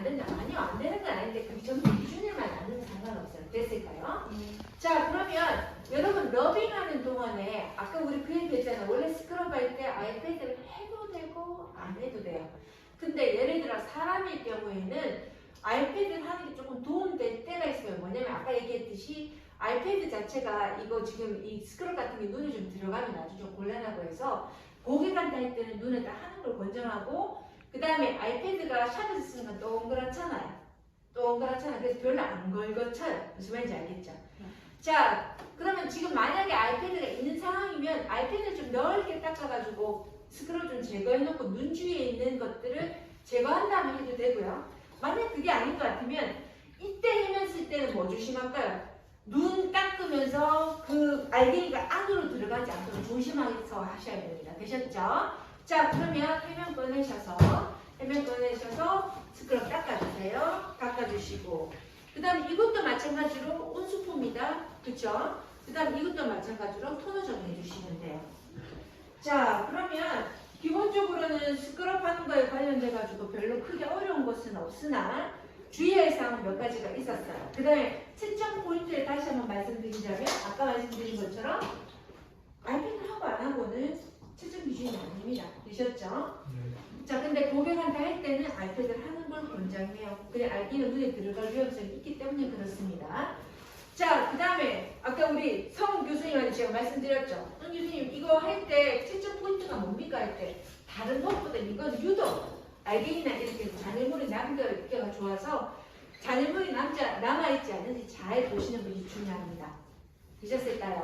안 된다. 아니요, 안 되는 건 아닌데 그 점수 안 되면 상관없어요. 됐을까요? 자, 그러면 여러분 러빙하는 동안에 아까 우리 그 얘기했잖아요. 원래 스크럽 할 때 아이패드를 해도 되고 안 해도 돼요. 근데 예를 들어 사람일 경우에는 아이패드를 하는 게 조금 도움될 때가 있으면 뭐냐면 아까 얘기했듯이 아이패드 자체가 이거 지금 이 스크럽 같은 게 눈에 좀 들어가면 아주 좀 곤란하고 해서 간다 할 때는 눈에 다 하는 걸 권장하고 그 다음에 아이패드가 샵에서 쓰는 건 동그랗잖아요. 동그랗잖아요. 그래서 별로 안 걸거쳐요. 무슨 말인지 알겠죠? 자, 그러면 지금 만약에 아이패드가 있는 상황이면 아이패드를 좀 넓게 닦아가지고 스크롤 좀 제거해놓고 눈 주위에 있는 것들을 제거한 다음에 해도 되고요. 만약 그게 아닌 것 같으면 이때 해면 쓸 때는 뭐 조심할까요? 눈 닦으면서 그 알갱이가 안으로 들어가지 않도록 조심해서 하셔야 됩니다. 되셨죠? 자, 그러면 해면 꺼내셔서 해면 꺼내셔서 스크럽 닦아주세요. 닦아주시고 그 다음에 이것도 마찬가지로 온수포입니다. 그쵸? 그 다음 이것도 마찬가지로 토너 정리해 주시면 돼요. 자, 그러면 기본적으로는 스크럽 하는 거에 관련돼 가지고 별로 크게 어려운 것은 없으나 주의할 사항은 몇 가지가 있었어요. 그 다음에 채점 포인트를 다시 한번 말씀드리자면 아까 말씀드린 것처럼 아이패드 하고 안 하고는 채점 아닙니다. 되셨죠? 자, 근데 고객한테 할 때는 아이패드를 하는 걸 권장해요. 그래 알기는 눈에 들어갈 위험성이 있기 때문에 그렇습니다. 자, 그 다음에 아까 우리 성 교수님한테 제가 말씀드렸죠. 성 교수님 이거 할 때 채점 포인트가 뭡니까 할 때 다른 것보다 이건 유독 알갱이나 이렇게 잔여물이 남겨가 좋아서 잔여물이 남자 남아있지 않은지 잘 보시는 분이 중요합니다. 되셨을까요?